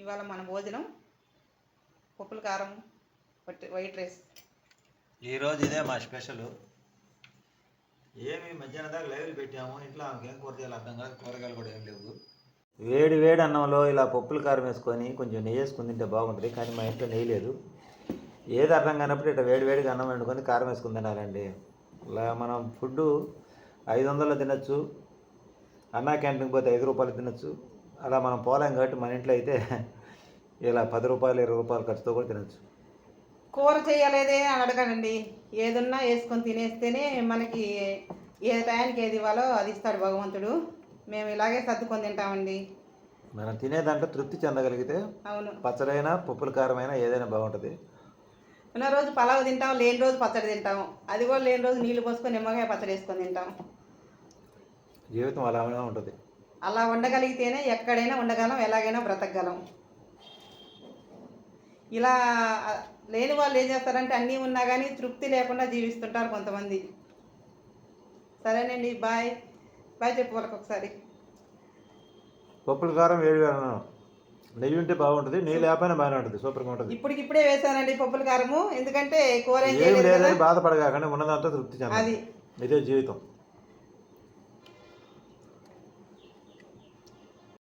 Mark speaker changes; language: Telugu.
Speaker 1: ఇవాళ మన భోజనం పప్పుల కారం వైట్ రైస్.
Speaker 2: ఈరోజు ఇదే మా స్పెషల్. ఏమి మధ్యాహ్నం దాకా లైవ్లు పెట్టాము. ఇంట్లో ఆమెకి ఏం కూర చేయాలి అర్థం కాదు కూరగాయలు కూడా ఏం లేవు. వేడి వేడి అన్నంలో ఇలా పప్పుల కారం వేసుకొని కొంచెం నెయ్యి వేసుకుని తింటే బాగుంటుంది కానీ మా ఇంట్లో నెయ్యి లేదు. ఏది అర్థం కానప్పుడు ఇట్లా వేడి వేడిగా అన్నం వండుకొని కారం వేసుకుని తినాలండి. ఇలా మనం ఫుడ్ ఐదు వందలు తినచ్చు అన్నా క్యాంటీన్కి పోతే ఐదు రూపాయలు తినచ్చు. అలా మనం పోలేం కాబట్టి మన ఇంట్లో అయితే ఇలా పది రూపాయలు ఇరవై రూపాయలు ఖర్చుతో కూడా తినచ్చు.
Speaker 1: కూర చేయలేదే అని అడగడండి ఏదున్నా వేసుకొని తినేస్తేనే మనకి ఏ టయానికి ఏది ఇవ్వాలో అది ఇస్తాడు భగవంతుడు. మేము ఇలాగే సర్దుకొని తింటామండి.
Speaker 2: మనం తినే దాంట్లో తృప్తి చెందగలిగితే
Speaker 1: అవును.
Speaker 2: పచ్చడైనా పప్పుల కారమైనా ఏదైనా బాగుంటుంది.
Speaker 1: ఉన్న రోజు పలావ్ తింటాం లేని రోజు పచ్చడి తింటాం. అది కూడా లేని రోజు నీళ్ళు పోసుకొని నిమ్మకాయ పచ్చడి వేసుకొని తింటాం.
Speaker 2: జీవితం అలానే ఉంటుంది.
Speaker 1: అలా ఉండగలిగితేనే ఎక్కడైనా ఉండగలం ఎలాగైనా బ్రతకగలం. ఇలా లేని వాళ్ళు ఏం చేస్తారంటే అన్నీ ఉన్నా కానీ తృప్తి లేకుండా జీవిస్తుంటారు కొంతమంది. సరేనండి బాయ్. బాయ్ చెప్పు వాళ్ళకి ఒకసారి
Speaker 2: పప్పుల కారం అన్నం. నెయ్యి ఉంటే బాగుంటుంది నెయ్యి లేకపోయినా బాగానే ఉంటుంది సూపర్గా ఉంటుంది.
Speaker 1: ఇప్పటికిప్పుడే వేసానండి పప్పుల కారము ఎందుకంటే కూర
Speaker 2: బాధపడగాకండి ఉన్నదాంతో తృప్తి చెందాలి.
Speaker 1: అది.
Speaker 2: ఇదే జీవితం.